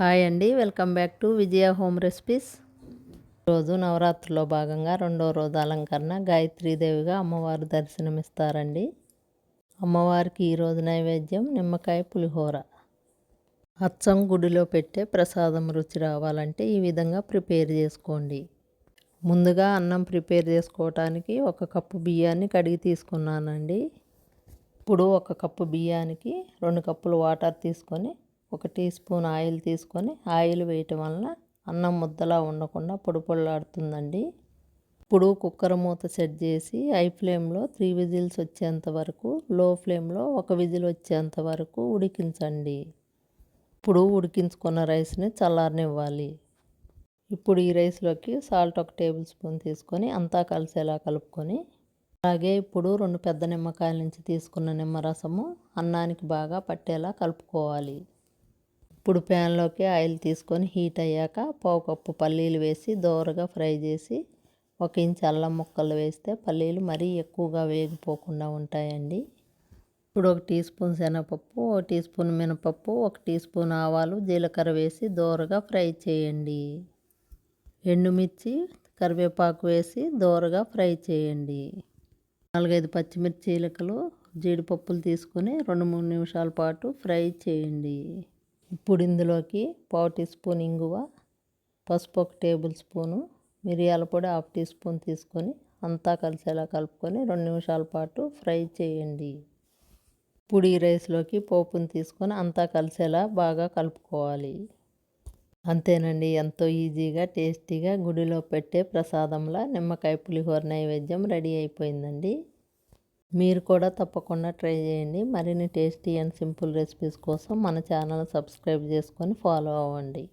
Hi అండి welcome back to Vijaya home recipes. రోజు నవరాత్రిలో భాగంగా రెండో రోజు అలంకరణ గాయత్రీదేవిగా అమ్మవారు దర్శనమిస్తారండి. అమ్మవారికి ఈరోజు నైవేద్యం నిమ్మకాయ పులిహోర. అచ్చం గుడిలో పెట్టే ప్రసాదం రుచి రావాలంటే ఈ విధంగా ప్రిపేర్ చేసుకోండి. ముందుగా అన్నం ప్రిపేర్ చేసుకోవటానికి ఒక కప్పు బియ్యాన్ని కడిగి తీసుకున్నానండి. ఇప్పుడు ఒక కప్పు బియ్యానికి రెండు కప్పులు వాటర్ తీసుకొని ఒక టీ స్పూన్ ఆయిల్ తీసుకొని ఆయిల్ వేయటం వలన అన్నం ముద్దలా ఉండకుండా పొడిపొళ్ళాడుతుందండి ఇప్పుడు కుక్కర్ మూత సెట్ చేసి హై ఫ్లేమ్లో త్రీ విజిల్స్ వచ్చేంత వరకు లో ఫ్లేమ్లో ఒక విజిల్ వచ్చేంత వరకు ఉడికించండి. ఇప్పుడు ఉడికించుకున్న రైస్ని చల్లారనివ్వాలి. ఇప్పుడు ఈ రైస్లోకి సాల్ట్ ఒక టేబుల్ స్పూన్ తీసుకొని అంతా కలిసేలా కలుపుకొని అలాగే ఇప్పుడు రెండు పెద్ద నిమ్మకాయల నుంచి తీసుకున్న నిమ్మరసము అన్నానికి బాగా పట్టేలా కలుపుకోవాలి. ఇప్పుడు ప్యాన్లోకి ఆయిల్ తీసుకొని హీట్ అయ్యాక పావు కప్పు పల్లీలు వేసి దోరగా ఫ్రై చేసి ఒక ఇంచు అల్లం ముక్కలు వేస్తే పల్లీలు మరీ ఎక్కువగా వేగిపోకుండా ఉంటాయండి. ఇప్పుడు ఒక టీ స్పూన్ శనగపప్పు ఒక టీ స్పూన్ మినపప్పు ఒక టీ స్పూన్ ఆవాలు జీలకర్ర వేసి దోరగా ఫ్రై చేయండి. ఎండుమిర్చి కరివేపాకు వేసి దోరగా ఫ్రై చేయండి. నాలుగైదు పచ్చిమిర్చీలకలు జీడిపప్పులు తీసుకొని రెండు మూడు నిమిషాల పాటు ఫ్రై చేయండి. ఇప్పుడు ఇందులోకి పావు టీ స్పూన్ ఇంగువ పసుపు ఒక టేబుల్ స్పూను మిరియాల పొడి హాఫ్ టీ స్పూన్ తీసుకొని అంతా కలిసేలా కలుపుకొని రెండు నిమిషాల పాటు ఫ్రై చేయండి. ఇప్పుడు ఈ రైస్లోకి పోపుని తీసుకొని అంతా కలిసేలా బాగా కలుపుకోవాలి. అంతేనండి ఎంతో ఈజీగా టేస్టీగా గుడిలో పెట్టే ప్రసాదంలా నిమ్మకాయ పులిహోర నైవేద్యం రెడీ అయిపోయిందండి. మీరు కూడా తప్పకుండా ట్రై చేయండి. మరిన్ని టేస్టీ అండ్ సింపుల్ రెసిపీస్ కోసం మన ఛానల్ సబ్స్క్రైబ్ చేసుకొని ఫాలో అవ్వండి.